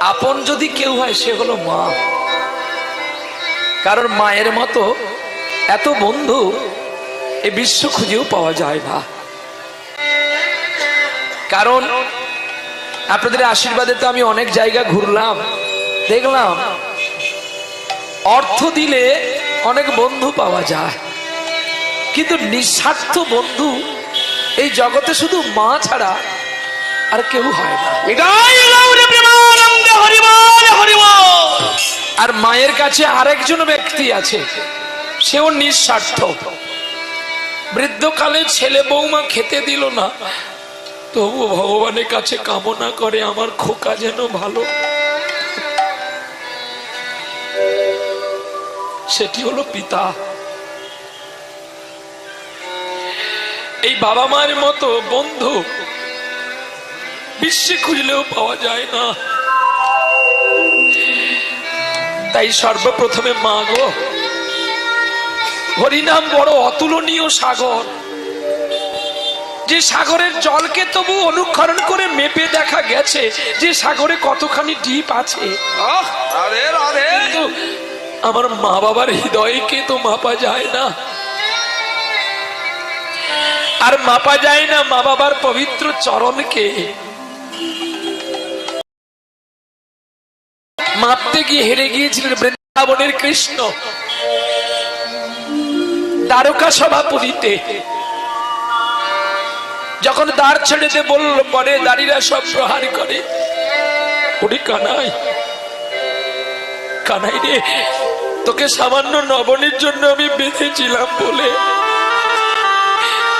আপন যদি কেউ হয়, সে হলো মা। কারণ মায়ের মতো এত বন্ধু এ বিশ্ব খুঁজেও পাওয়া যায় না। কারণ আপনাদের আশীর্বাদে তো আমি অনেক জায়গা ঘুরলাম, দেখলাম। অর্থ দিলে অনেক বন্ধু পাওয়া যায়। কিন্তু নিঃস্বার্থ বন্ধু এই জগতে শুধু মা ছাড়া আর কেউ হয় না। নিতাই আর মায়ের কাছে আরেকজন ব্যক্তি আছে, সেও নিঃস্বার্থ। বৃদ্ধকালে ছেলে বৌমা খেতে দিল না তবু ভগবানের কাছে কামনা করে আমার খোকা যেন ভালো। সেটি হলো পিতা। এই বাবা মায়ের মতো বন্ধু বিশ্বে খুঁজলেও পাওয়া যায় না। তাই সর্বপ্রথমে মা গো হরিনাম বড় অতুলনীয় সাগর। যে সাগরের জলকে তবু অনুক্ষরণ করে মেপে দেখা গেছে যে সাগরে কতখানি ডিপ আছে। আমার মা বাবার হৃদয়কে তো মাপা যায় না। আর মাপা যায় না মা বাবার পবিত্র চরণকে। মাপতে গিয়ে হেরে গিয়েছিলেন বৃন্দাবনের কৃষ্ণ। দ্বারকা সভাপতিতে। যখন দ্বার ছেড়ে দিয়ে বলল, পরে দাঁড়িরা সব প্রহার করে। ওরে কানাই। কানাই রে, তোকে সামান্য নবনের জন্য আমি বেঁধেছিলাম বলে।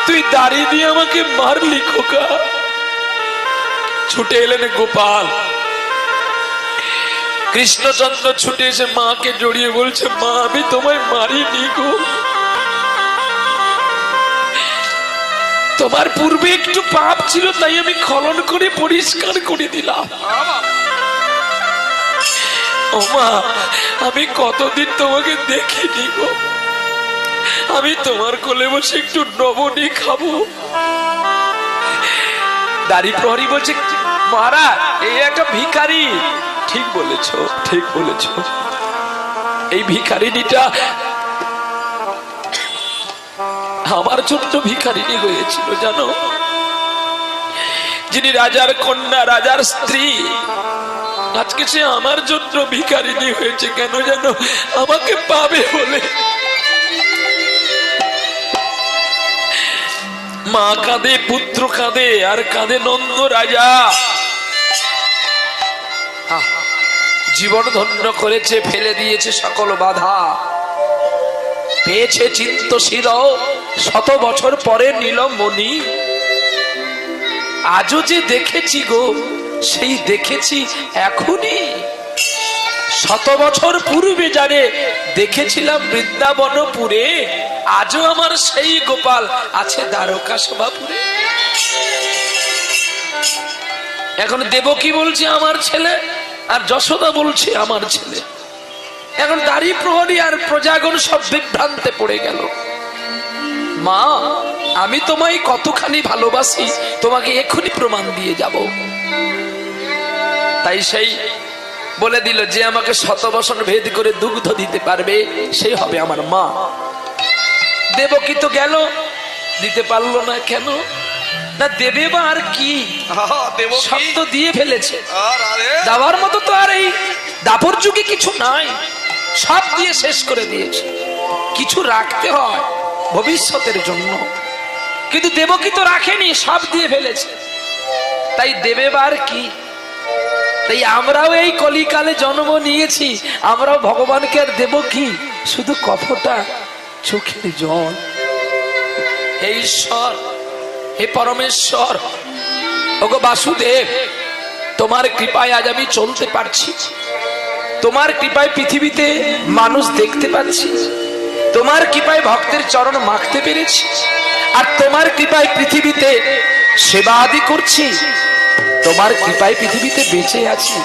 তুই দাঁড়িয়ে দিয়ে আমাকে মারলি খোকা। ছুটে এলেন গোপাল। কৃষ্ণচন্দ্র ছুটে এসে মাকে জড়িয়ে বলছে, মা, আমি তোমায় মারিনি গো। তোমার পূর্বে একটু পাপ ছিল, তাই আমি খনন করে পরিষ্কার করে দিলাম। ও মা, আমি কতদিন তোমাকে দেখিনি গো। আমি তোমার কোলে বসে একটু নবনী খাব। দাড়ি প্রহরী বলছে মারা এই একটা ভিখারি ঠিক বলেছ ঠিক বলেছ। এই ভিখারিনীটা আমার জন্য ভিখারিনী হয়েছিল, জানো? যিনি রাজার কন্যা, রাজার স্ত্রী। আজকে সে আমার জন্য ভিখারিনী হয়েছে কেন যেন আমাকে পাবে বলে। মা কাঁদে, পুত্র কাঁদে, আর কাঁদে নন্দ রাজা। জীবন ধন্য করেছে, ফেলে দিয়েছে সকল বাধা। পেয়েছে চিন্তশীল, শত বছর পরে নীলমণি। আজও যে দেখেছি গো, সেই দেখেছি এখনই। শত বছর পূর্বে জানে দেখেছিলাম বৃন্দাবনপুরে, আজও আমার সেই গোপাল আছে দ্বারকা সভাপুরে এখন দেব কি বলছে আমার ছেলে? আর যশোদা বলছে, আমার ছেলে। এখন দাড়ি প্রহরী আর প্রজাগণ সব বিভ্রান্তে পড়ে গেল। মা, আমি তোমায় কতখানি ভালোবাসি, তোমাকে এক্ষুনি প্রমাণ দিয়ে যাব। তাই সেই বলে দিল, যে আমাকে শত বসন ভেদ করে দুগ্ধ দিতে পারবে সেই হবে আমার মা। দেবকী তো গেল, দিতে পারল না কেন? না দেবে বা আর কি? সব তো দিয়ে ফেলেছে। যাওয়ার মতো তো আর এই দাপর যুগে কিছু নাই। সব দিয়ে শেষ করে দিয়েছে। কিছু রাখতে হয় ভবিষ্যতের জন্য। কিন্তু দেবকী তো রাখেনি সব দিয়ে ফেলেছে। তাই দেবে বার কি? তাই আমরাও এই কলিকালে জন্ম নিয়েছি। আমরাও ভগবানকে আর দেব কি? শুধু কফটা চোখের জল। ঈশ্বর হে পরমেশ্বর, ওগো বাসুদেব, তোমার কৃপায় আজ আমি চলতে পারছি। তোমার কৃপায় পৃথিবীতে মানুষ দেখতে পাচ্ছি। তোমার কৃপায় ভক্তের চরণ মাখতে পেরেছি। আর তোমার কৃপায় পৃথিবীতে সেবা আদি করছি। তোমার কৃপায় পৃথিবীতে বেঁচে আছি।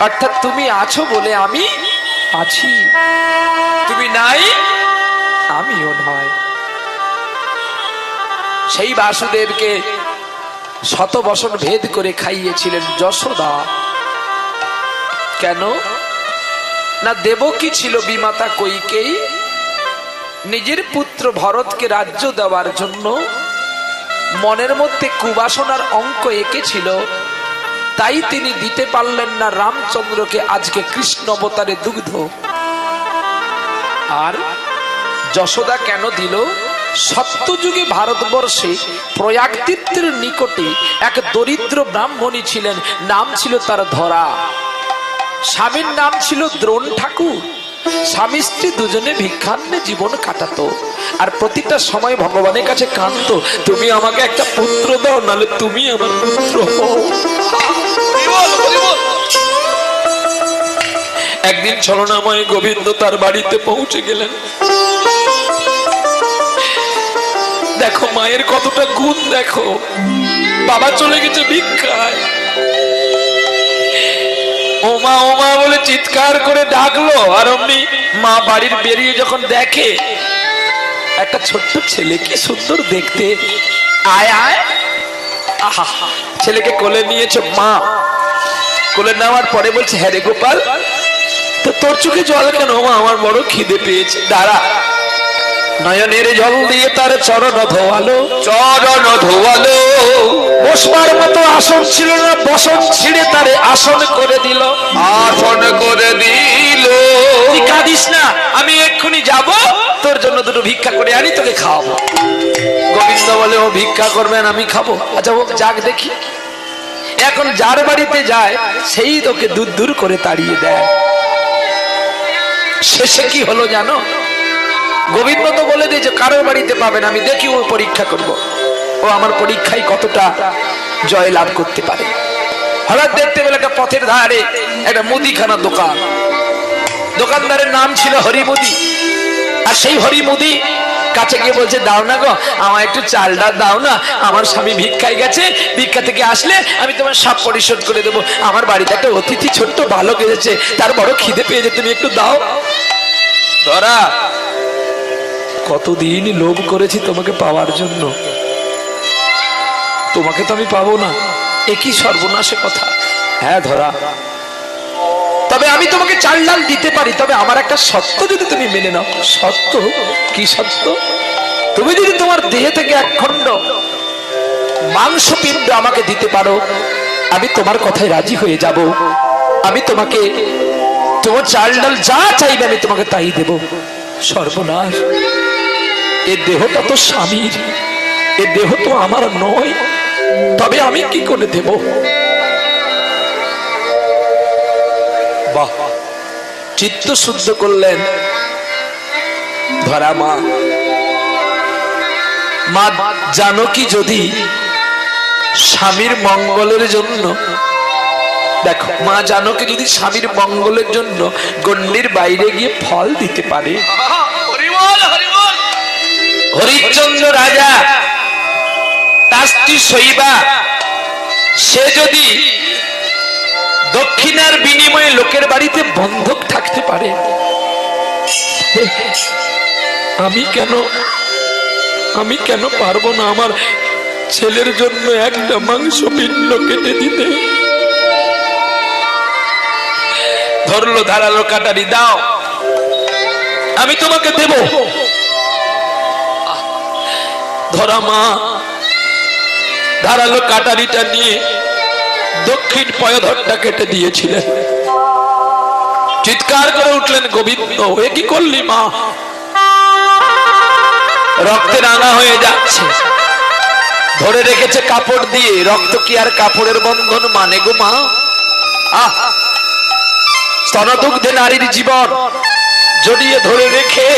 অর্থাৎ তুমি আছো বলে আমি আছি। তুমি নাই, আমিও নয়। সেই বাসুদেবকে শত বসন ভেদ করে খাইয়েছিলেন যশোদা। কেন? না দেবকী ছিল বিমাতা কৈকেয়ী? নিজের পুত্র ভরতকে রাজ্য দেওয়ার জন্য মনের মধ্যে কুবাসনার অঙ্ক এঁকেছিল তাই তিনি দিতে পারলেন না রামচন্দ্রকে আজকে কৃষ্ণ অবতারে দুগ্ধ। আর যশোদা কেন দিল? সত্যযুগে ভারতবর্ষে প্রয়াগ নিকটে এক দরিদ্র ব্রাহ্মণী ছিলেন। নাম ছিল তার ধরা। স্বামীর নাম ছিল দ্রোণ ঠাকুর। স্বামী স্ত্রী দুজনে ভিক্ষান্নে জীবন কাটাতো। আর প্রতিটা সময় ভগবানের কাছে কাঁদতো, তুমি আমাকে একটা পুত্র দাও নালে তুমি আমার পুত্র একদিন ছলনাময় গোবিন্দ তার বাড়িতে পৌঁছে গেলেন। দেখো, মায়ের কতটা গুণ দেখো। বাবা চলে গেছে ভিক্ষায়। ওমা ওমা বলে চিৎকার করে ডাকলো। আর অমনি মা বাড়ির বেরিয়ে যখন দেখে, একটা ছোট্ট ছেলে কি সুন্দর দেখতে, আয় আয়। আহা, ছেলেকে কোলে নিয়েছে মা। কোলে নেওয়ার পরে বলছে হ্যাঁ রে গোপাল, তো তোর চোখে জল কেন মা? আমার বড় খিদে পেয়েছে। দাঁড়া নয়নের জল দিয়ে তার চরণ ধোয়ালো। চরণ ধোয়ালো। বসবার মতো আসন ছিল না বসন ছিঁড়ে তারে আসন করে দিল। আসন করে দিল। তুই কাঁদিস না আমি এক্ষুনি যাব তোর জন্য দুটো ভিক্ষা করে আনি তোকে খাওয়াবো। গোবিন্দ বলে ও ভিক্ষা করবেন আমি খাব। আচ্ছা যাক দেখি। এখন যার বাড়িতে যায় সেই তোকে দূর দূর করে তাড়িয়ে দেয়। শেষে কি হলো জানো? গোবিন্দ তো বলে দিয়েছে কারোর বাড়িতে পাবেন আমি দেখি ও পরীক্ষা করব। ও আমার পরীক্ষায় কতটা জয় লাভ করতে পারে। হঠাৎ দেখতে পেলে একটা পথের ধারে একটা মুদিখানা দোকান। দোকানদারের নাম ছিল হরিমুদি। আর সেই হরিমুদি কাছে গিয়ে বলছে, দাও না গো আমার একটু চাল ডাল দাও না, আমার স্বামী ভিক্ষায় গেছে, ভিক্ষা থেকে আসলে আমি তোমার সব পরিশোধ করে দেবো। আমার বাড়িতে একটা অতিথি ছোট্ট ভালো গেছে তার বড় খিদে পেয়েছে, তুমি একটু দাও। ধরা কতদিন লোভ করেছি তোমাকে পাওয়ার জন্য? তোমাকে তো আমি পাবো না। একই সর্বনাশে কথা। হ্যাঁ ধরা। তবে আমি তোমাকে চাল ডাল দিতে পারি, তবে আমার একটা সত্য যদি তুমি মেনে নাও। সত্য? কি সত্য? তুমি যদি তোমার দেহ থেকে এক খণ্ড মাংস পিণ্ড আমাকে দিতে পারো, আমি তোমার কথায় রাজি হয়ে যাব। আমি তোমাকে, তোমার চাল ডাল যা চাইবে আমি তোমাকে তাই দেব। সর্বনাশ। এ দেহটা তো স্বামীর, এ দেহ তো আমার নয়, তবে আমি কি করে দেব? চিত্ত শুদ্ধ করলেন। ধরা মা মা, জানো কি যদি স্বামীর মঙ্গলের জন্য, দেখো, মা জানো কি যদি স্বামীর মঙ্গলের জন্য গণ্ডির বাইরে গিয়ে ফল দিতে পারে? হরিশ্চন্দ্র রাজা তার স্ত্রী শৈবা সে যদি দক্ষিণার বিনিময়ে লোকের বাড়িতে বন্ধক থাকতে পারে, আমি কেন আমি কেন পারব না আমার ছেলের জন্য একটা মাংস পিণ্ড কেটে দিতে? ধরলো ধারালো কাটারি, দাও, আমি তোমাকে দেব। ধরা মা। ধারালো কাটারিটা নিয়ে দক্ষিণ পয়ধরটা কেটে দিয়েছিলেন। চিৎকার করে উঠলেন গোবিন্দ, এ কি করলি মা? রক্তে রাঙা হয়ে যাচ্ছে। ধরে রেখেছে কাপড় দিয়ে। রক্ত কি আর কাপড়ের বন্ধন মানে গো মা? স্তনদুগ্ধে নারীর জীবন জড়িয়ে ধরে রেখে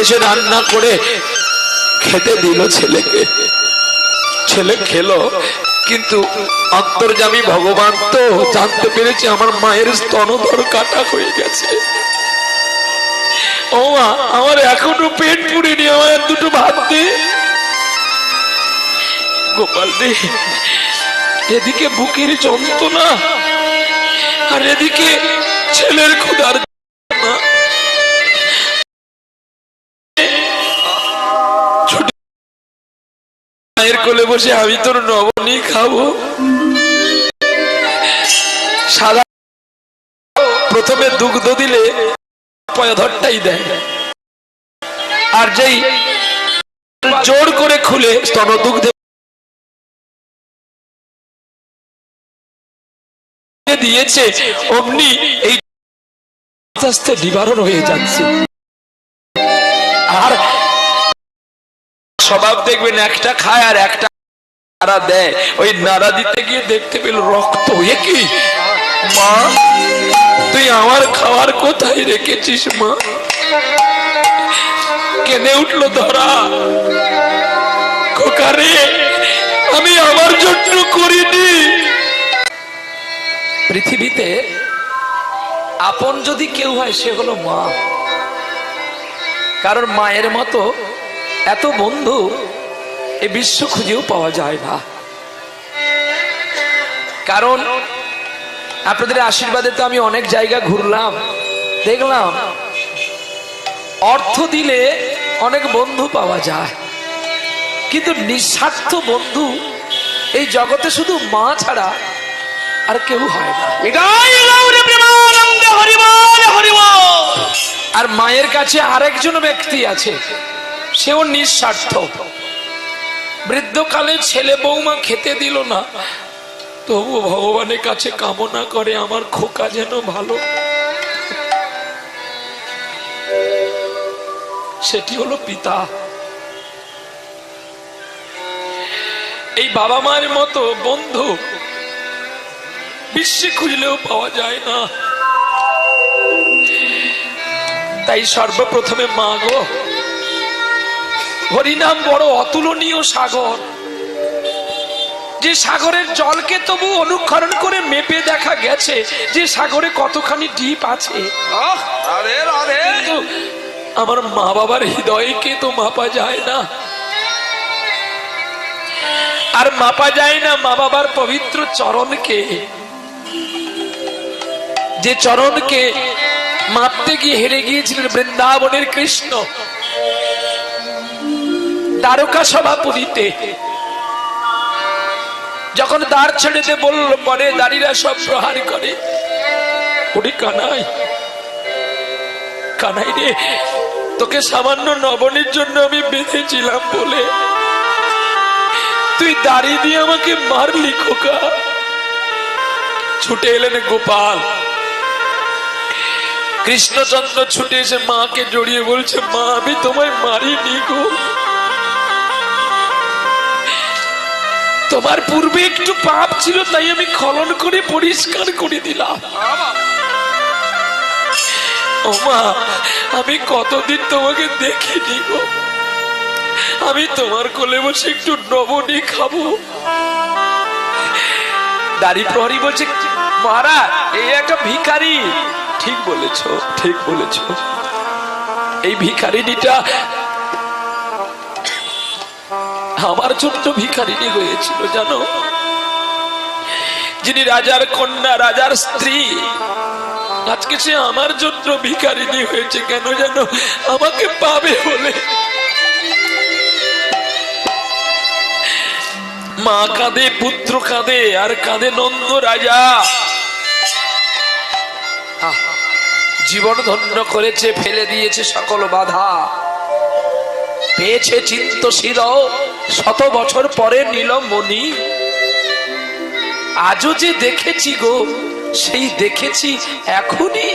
এসে রান্না করে খেতে দিল ছেলেকে। ছেলে খেলো, কিন্তু অন্তর্জামী ভগবান তো জানতে পেরেছে আমার মায়ের স্তনধর কাটা হয়ে গেছে। ও মা, আমার এখনও পেট পুড়েনি আমার দুটো ভাত দে। গোপাল দে, এদিকে বুকের যন্ত্রণা আর এদিকে ছেলের ক্ষুধার মায়ের কোলে বসে আমি তোর নবনী খাব। সাদা প্রথমে দুগ্ধ দিলে পয়ধরটাই দেয়। আর যেই জোর করে খুলে স্তনদুগ্ধে দিয়েছে, অমনি এই আস্তে আস্তে নিবারণ হয়ে যাচ্ছে। স্বভাব দেখবেন একটা খায় আর একটা নাড়া দেয়। ওই নাড়া দিতে গিয়ে দেখতে পেল রক্ত এ কি? মা, তুই আমার খাওয়ার কোথায় রেখেছিস, মা? কেঁদে উঠল ধরা। খোকারে, আমি আমার জন্য করিনি। পৃথিবীতে আপন যদি কেউ হয়, সে হলো মা। কারণ মায়ের মতো এত বন্ধু এই বিশ্ব খুঁজেও পাওয়া যায় না। কারণ আপনাদের আশীর্বাদে তো আমি অনেক জায়গা ঘুরলাম দেখলাম। অর্থ দিলে অনেক বন্ধু পাওয়া যায়। কিন্তু নিঃস্বার্থ বন্ধু এই জগতে শুধু মা ছাড়া আর কেউ হয় না। আর মায়ের কাছে আরেকজন ব্যক্তি আছে সেও নিঃস্বার্থ। বৃদ্ধকালে ছেলে বৌমা খেতে দিল না। তবু ভগবানের কাছে কামনা করে আমার খোকা যেন ভালো। সেটি হলো পিতা। এই বাবা মায়ের মতো বন্ধু বিশ্বে খুঁজলেও পাওয়া যায় না। তাই সর্বপ্রথমে মা গো হরিনাম বড় অতুলনীয় সাগর। যে সাগরের জলকে তবু অনুক্ষরণ করে মেপে দেখা গেছে যে সাগরে কতখানি ডিপ আছে। আমার মা বাবার হৃদয়কে তো মাপা যায় না। আর মাপা যায় না মা বাবার পবিত্র চরণকে। যে চরণকে মাপতে গিয়ে হেরে গিয়েছিলেন বৃন্দাবনের কৃষ্ণ। দ্বারকা সভাপতিতে। যখন দ্বার ছেড়ে দিয়ে বলল, পরে দাঁড়িরা সব প্রহার করে। কানাই। কানাই রে, তোকে সামান্য নবনের জন্য আমি বেঁধেছিলাম বলে। তুই দাড়ি দিয়ে আমাকে মারলি, খোকা। ছুটে এলেন গোপাল। কৃষ্ণচন্দ্র ছুটে এসে মাকে জড়িয়ে বলছে, মা, আমি তোমায় মারিনি গো। তোমার পূর্বে একটু পাপ ছিল, তাই আমি খনন করে পরিষ্কার করে দিলাম। ও মা আমি কতদিন তোমাকে দেখিনি গো। আমি তোমার কোলে বসে একটু নবনী খাব। দাড়ি প্রহরী বলছে মারা এই একটা ভিখারি। ঠিক বলেছ ঠিক বলেছ। এই ভিখারিনীটা আমার জন্য ভিখারিনী হয়েছিল, জানো? যিনি রাজার কন্যা, রাজার স্ত্রী। আজকে সে আমার জন্য ভিখারিনী হয়েছে, কেন জানো? আমাকে পাবে বলে। মা কাঁদে, পুত্র কাঁদে, আর কাঁদে নন্দ রাজা। জীবন ধন্য করেছে, ফেলে দিয়েছে সকল বাধা। পেয়েছে চিত্ত শির শত বছর পরে নীলমণি। আজও যে দেখেছি গো, সেই দেখেছি এখনই।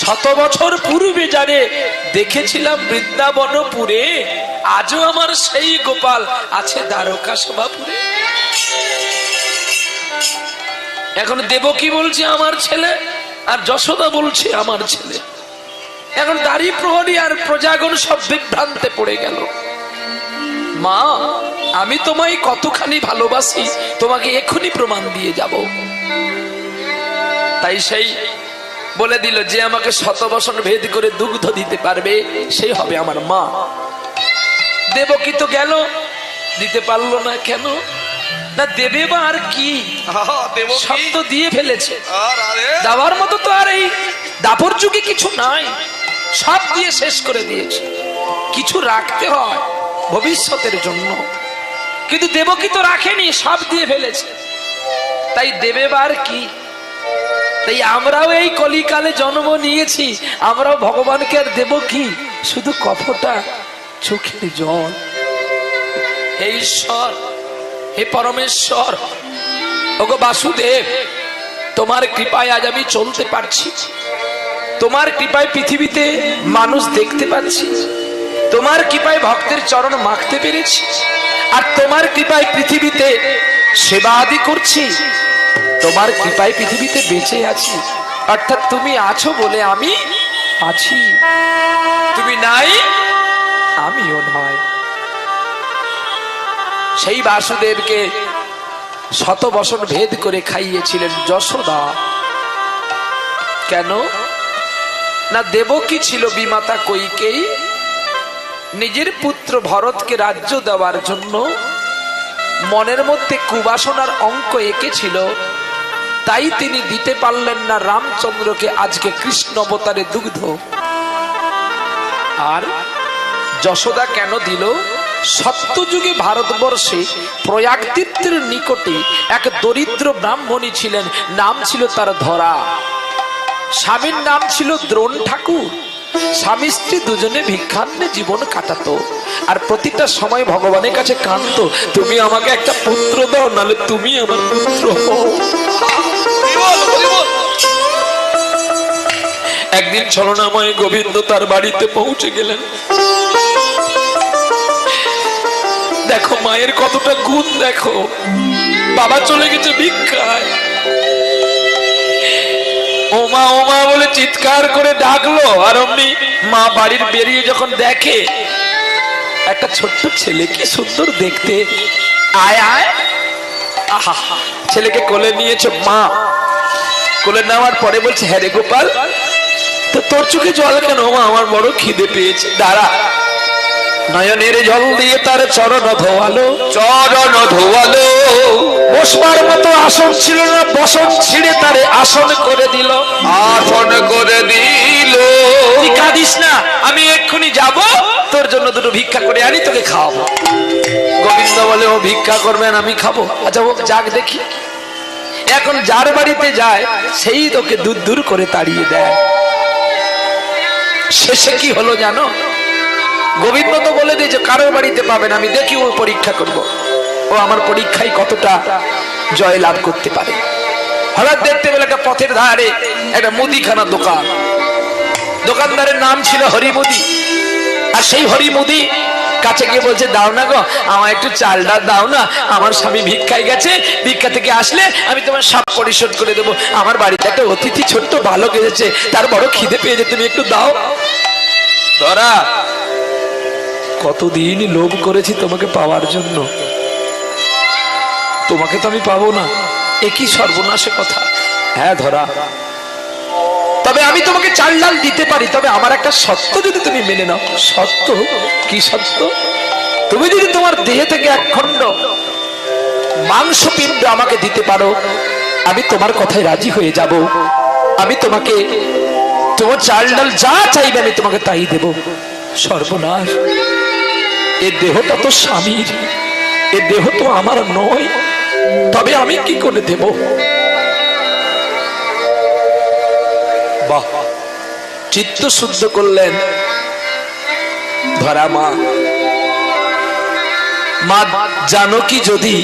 শত বছর পূর্বে জানে দেখেছিলাম বৃন্দাবনপুরে, আজও আমার সেই গোপাল আছে দ্বারকা সভাপুরে এখন দেবকী বলছে আমার ছেলে, আর যশোদা বলছে আমার ছেলে। এখন দাড়ি প্রহরী আর প্রজাগণ সব বিভ্রান্তে পড়ে গেল। মা আমি তোমায় কতখানি ভালোবাসি তোমাকে এখনই প্রমাণ দিয়ে যাব। তাই সেই বলে দিল যে আমাকে শত বসন ভেদ করে দুগ্ধ দিতে পারবে সেই হবে আমার মা। দেবকী তো গেল দিতে পারল না কেন? না দেবে বা আর কি? সব তো দিয়ে ফেলেছে। দেওয়ার মতো তো আর এই দাপর যুগে কিছু নাই। সব দিয়ে শেষ করে দিয়েছে। কিছু রাখতে হয়। ভবিষ্যতের জন্য। কিন্তু দেবকী তো রাখেনি, সব দিয়ে ফেলেছে। তাই দেবেবার কি? তাই আমরাও এই কলিকালে জন্ম নিয়েছি, আমরাও ভগবানকে আর দেব কি শুধু কফটা চোখের জল। হে ঈশ্বর, হে পরমেশ্বর, ওগো বাসুদেব, তোমার কৃপায় আজ আমি চলতে পারছি। তোমার কৃপায় পৃথিবীতে মানুষ দেখতে পাচ্ছি। তোমার কৃপায় ভক্তের চরণ মাখতে পেরেছি। আর তোমার কৃপায় পৃথিবীতে সেবা আদি করছি। তোমার কৃপায় পৃথিবীতে বেঁচে আছি। অর্থাৎ তুমি আছো বলে আমি আছি। তুমি নাই, আমিও নয়। সেই বাসুদেবকে শত বসন ভেদ করে খাইয়েছিলেন যশোদা। কেন? না দেবকী ছিল বিমাতা কৈকেই নিজের পুত্র ভরতকে রাজ্য দেওয়ার জন্য মনের মধ্যে কুবাসনার অঙ্ক এঁকেছিল। তাই তিনি দিতে পারলেন না রামচন্দ্রকে, আজকে কৃষ্ণ অবতারে দুগ্ধ। আর যশোদা কেন দিল? সপ্তযুগে ভারতবর্ষে প্রয়াগ তীর্থের নিকটে এক দরিদ্র ব্রাহ্মণী ছিলেন, নাম ছিল তার ধরা। স্বামীর নাম ছিল দ্রোণ ঠাকুর। স্বামী স্ত্রী দুজনে ভিক্ষান্নে জীবন কাটাতো। আর প্রতিটা সময় ভগবানের কাছে কাঁদতো, তুমি আমাকে একটা পুত্র দাও নালে তুমি আমার পুত্র একদিন ছলনাময় গোবিন্দ তার বাড়িতে পৌঁছে গেলেন। দেখো, মায়ের কতটা গুণ, দেখো। বাবা চলে গেছে ভিক্ষায়। ওমা ওমা বলে চিৎকার করে ডাকলো। আর অমনি মা বাড়ির বেরিয়ে যখন দেখে, একটা ছোট্ট ছেলে কি সুন্দর দেখতে, আয় আয়। আহা, ছেলেকে কোলে নিয়েছে মা। কোলে নেওয়ার পরে বলছে হ্যাঁ রে গোপাল, তো তোর চোখে জল কেন? মা আমার বড় খিদে পেয়েছে। দাঁড়া নয়নের জল দিয়ে তার চরণ ধোয়ালো। চরণ ধোয়ালো। বসবার মতো আসন ছিল না বসন ছিঁড়ে তারে আসন করে দিল। আসন করে দিল। কাঁদিস না আমি এক্ষুনি যাব তোর জন্য দুটো ভিক্ষা করে আনি তোকে খাওয়াবো। গোবিন্দ বলে ও ভিক্ষা করবেন আমি খাব। আচ্ছা ও যাক দেখি। এখন যার বাড়িতে যায় সেই তোকে দূর দূর করে তাড়িয়ে দেয়। শেষে কি হলো জানো? গোবিন্দ তো বলে দিয়েছে, কারোর বাড়িতে পাবেন, আমি দেখি ও পরীক্ষা করব। ও আমার পরীক্ষায় কতটা জয় লাভ করতে পারে। হঠাৎ দেখতে পেলে একটা পথের ধারে একটা মুদিখানা দোকান। দোকানদারের নাম ছিল হরিমুদি। আর সেই হরিমুদি কাছে গিয়ে বলছে, দাও না গো আমার একটু চালটা দাও না, আমার স্বামী ভিক্ষায় গেছে, ভিক্ষা থেকে আসলে আমি তোমার সব পরিশোধ করে দেবো। আমার বাড়িতে একটা অতিথি ছোট্ট বালক এসেছে, তার বড় খিদে পেয়েছে, তুমি একটু দাও। ধরা কতদিন লোভ করেছি তোমাকে পাওয়ার জন্য? তোমাকে তো আমি পাবো না। একই সর্বনাশে কথা? হ্যাঁ ধরা। তবে আমি তোমাকে চাল ডাল দিতে পারি, তবে আমার একটা সত্য যদি তুমি মেনে নাও। সত্য? কি সত্য? তুমি যদি তোমার দেহে থেকে এক খণ্ড মাংস পিণ্ড আমাকে দিতে পারো, আমি তোমার কথায় রাজি হয়ে যাব। আমি তোমাকে, তোমার চাল ডাল যা চাইবে আমি তোমাকে তাই দেব। সর্বনাশ। এ দেহটা তো স্বামীর, এ দেহ তো আমার নয়, তবে আমি কি করে দেব? চিত্ত শুদ্ধ করলেন। ধরা মা মা, জানো কি যদি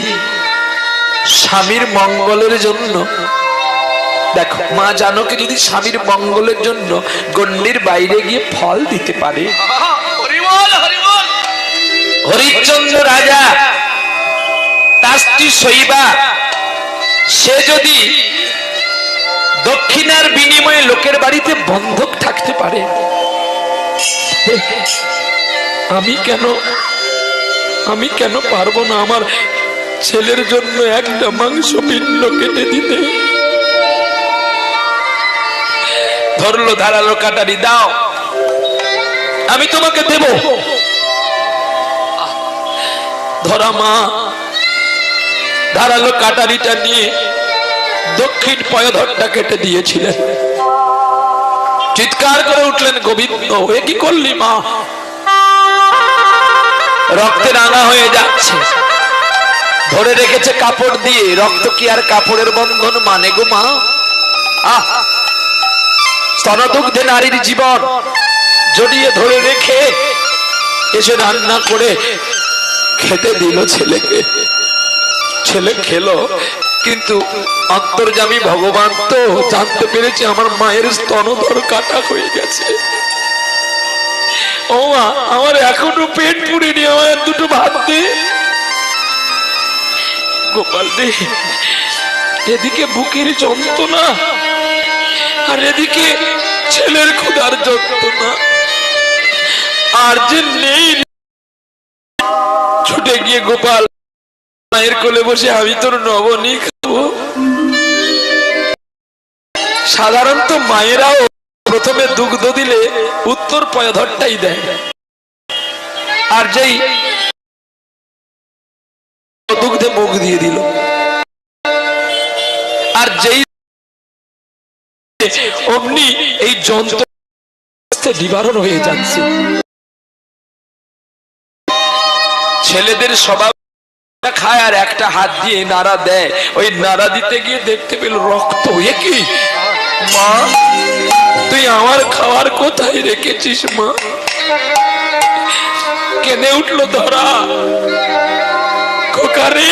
স্বামীর মঙ্গলের জন্য, দেখো, মা জানো কি যদি স্বামীর মঙ্গলের জন্য গণ্ডির বাইরে গিয়ে ফল দিতে পারে? হরিশ্চন্দ্র রাজা তার স্ত্রী শৈবা সে যদি দক্ষিণার বিনিময়ে লোকের বাড়িতে বন্ধক থাকতে পারে, আমি কেন আমি কেন পারব না আমার ছেলের জন্য একটা মাংস পিণ্ড কেটে দিতে? ধরলো ধারালো কাটারি, দাও, আমি তোমাকে দেব। ধরা মা। ধারালো কাটারিটা নিয়ে দক্ষিণ পয়ধরটা কেটে দিয়েছিলেন। চিৎকার করে উঠলেন গোবিন্দ, এ কি করলি মা? রক্তে রাঙা হয়ে যাচ্ছে। ধরে রেখেছে কাপড় দিয়ে। রক্ত কি আর কাপড়ের বন্ধন মানে গো মা? স্তনদুগ্ধে নারীর জীবন। জড়িয়ে ধরে রেখে এসে রান্না করে খেতে দিল ছেলেকে ছেলে খেলো, কিন্তু অন্তর্জামী ভগবান তো জানতে পেরেছে আমার মায়ের স্তনধর কাটা হয়ে গেছে। ও মা, আমার এখনও পেট পুড়েনি আমার দুটো ভাত দে। গোপাল দে, এদিকে বুকের যন্ত্রণা, আর এদিকে ছেলের ক্ষুধার যন্ত্রণা। আর যে নেই ছুটে গিয়ে গোপাল মায়ের কোলে বসে, আমি তোর নবনী খাব। সাধারণত মায়েরাও প্রথমে দুগ্ধ দিলে উত্তর পয়ধরটাই দেয়। আর যেই দুগ্ধে মুখ দিয়ে দিল। আর যেই অমনি এই যন্ত্র নিবারণ হয়ে যাচ্ছে। ছেলেদের স্বভাব খায় আর একটা হাত দিয়ে নাড়া দেয়। ওই নাড়া দিতে গিয়ে দেখতে পেল রক্ত এ কি? মা, তুই আমার খাওয়ার কোথায় রেখেছিস, মা? কেনে উঠল ধরা। খোকারে